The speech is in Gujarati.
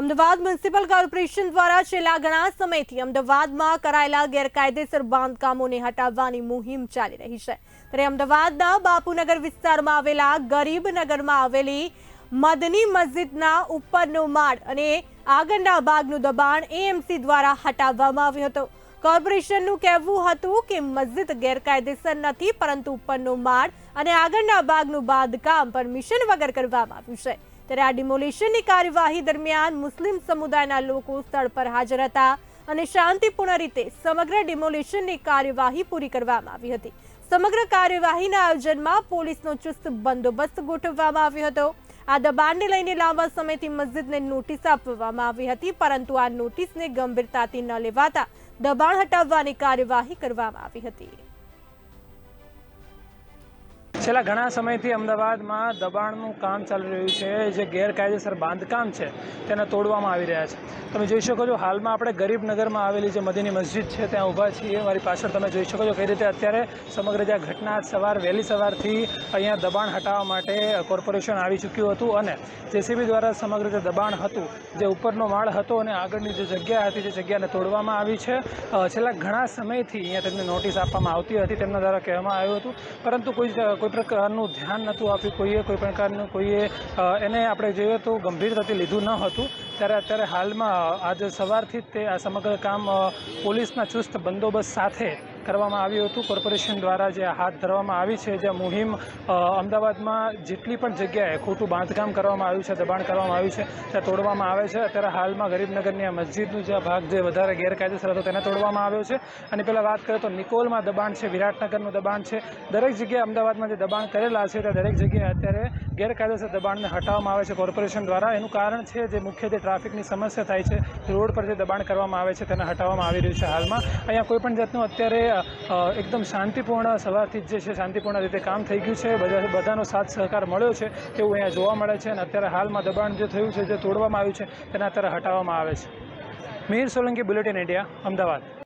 અમદાવાદ મ્યુનિસિપલ કોર્પોરેશન દ્વારા છેલ્લા ઘણા સમયથી અમદાવાદમાં કરાયેલા ગેરકાયદેસર બાંધકામોને હટાવવાની મુહિમ ચાલી રહી છે. ત્યારે અમદાવાદના બાપુનગર વિસ્તારમાં આવેલા ગરીબનગરમાં આવેલી મદની મસ્જિદના ઉપરનો માળ અને આગળના ભાગનું દબાણ એએમસી દ્વારા હટાવવામાં આવ્યું હતું. કોર્પોરેશનનું કહેવું હતું કે મસ્જિદ ગેરકાયદેસર નથી, પરંતુ ઉપરનો માળ અને આગળના ભાગનું બાંધકામ પરમિશન વગર કરવામાં આવ્યું છે. ત્યારે આ ડિમોલિશનની કાર્યવાહી દરમિયાન મુસ્લિમ સમુદાયના લોકો સ્થળ પર હાજર હતા અને શાંતિપૂર્ણ રીતે સમગ્ર ડિમોલિશનની કાર્યવાહી પૂરી કરવામાં આવી હતી. સમગ્ર કાર્યવાહીના આયોજનમાં પોલીસનો ચુસ્ત બંદોબસ્ત ગોઠવવામાં આવ્યો હતો. આ દબાણને લઈને લાંબા સમયથી મસ્જિદને નોટિસ આપવામાં આવી હતી, પરંતુ આ નોટિસને ગંભીરતાથી ન લેવાતા દબાણ હટાવવાની કાર્યવાહી કરવામાં આવી હતી. છેલ્લા ઘણા સમયથી અમદાવાદમાં દબાણનું કામ ચાલી રહ્યું છે, જે ગેરકાયદેસર બાંધકામ છે, તેને તોડવામાં આવી રહ્યા છે. તમે જોઈ શકો છો, હાલમાં આપણે ગરીબનગરમાં આવેલી જે મદીની મસ્જિદ છે, ત્યાં ઊભા છીએ. મારી પાછળ તમે જોઈ શકો છો કઈ રીતે અત્યારે સમગ્ર જે ઘટના સવાર, વહેલી સવારથી અહીંયા દબાણ હટાવવા માટે કોર્પોરેશન આવી ચૂક્યું હતું અને જેસીબી દ્વારા સમગ્ર જે દબાણ હતું, જે ઉપરનો માળ હતો અને આગળની જે જગ્યા હતી, જે જગ્યાને તોડવામાં આવી છે છેલ્લા ઘણા સમયથી અહીંયા તેમને નોટિસ આપવામાં આવતી હતી, તેમના દ્વારા કહેવામાં આવ્યું હતું. પરંતુ કોઈ જ- કોઈ પ્રકારનું ધ્યાન નહોતું આપ્યું. કોઈએ કોઈ પ્રકારનું, કોઈએ એને આપણે જોઈએ તો ગંભીરતાથી લીધું ન હતું. ત્યારે અત્યારે હાલમાં આજે સવારથી જ તે આ સમગ્ર કામ પોલીસના ચુસ્ત બંદોબસ્ત સાથે કરવામાં આવ્યું હતું. કોર્પોરેશન દ્વારા જે હાથ ધરવામાં આવી છે જે મુહિમ અમદાવાદમાં જેટલી પણ જગ્યાએ ખોટું બાંધકામ કરવામાં આવ્યું છે, દબાણ કરવામાં આવ્યું છે, ત્યાં તોડવામાં આવે છે. અત્યારે હાલમાં ગરીબનગરની આ મસ્જિદનું જે ભાગ જે વધારે ગેરકાયદેસર હતો, તેને તોડવામાં આવ્યો છે. અને પહેલાં વાત કરીએ તો નિકોલમાં દબાણ છે, વિરાટનગરનું દબાણ છે. દરેક જગ્યાએ અમદાવાદમાં જે દબાણ કરેલા છે તે દરેક જગ્યાએ અત્યારે ગેરકાયદેસર દબાણને હટાવવામાં આવે છે. કોર્પોરેશન દ્વારા એનું કારણ છે જે મુખ્ય જે ટ્રાફિકની સમસ્યા થાય છે, રોડ પર જે દબાણ કરવામાં આવે છે, તેને હટાવવામાં આવી રહ્યું છે હાલમાં. અહીંયા કોઈપણ જાતનું અત્યારે એકદમ શાંતિપૂર્ણ સવારથી જ જે છે શાંતિપૂર્ણ રીતે કામ થઈ ગયું છે. બધા, બધાનો સાથ સહકાર મળ્યો છે. તેવું અહીંયા જોવા મળે છે અને અત્યારે હાલમાં દબાણ જે થયું છે, જે તોડવામાં આવ્યું છે, તેને અત્યારે હટાવવામાં આવે છે. Mihir Solanki bulletin India, Ahmedabad.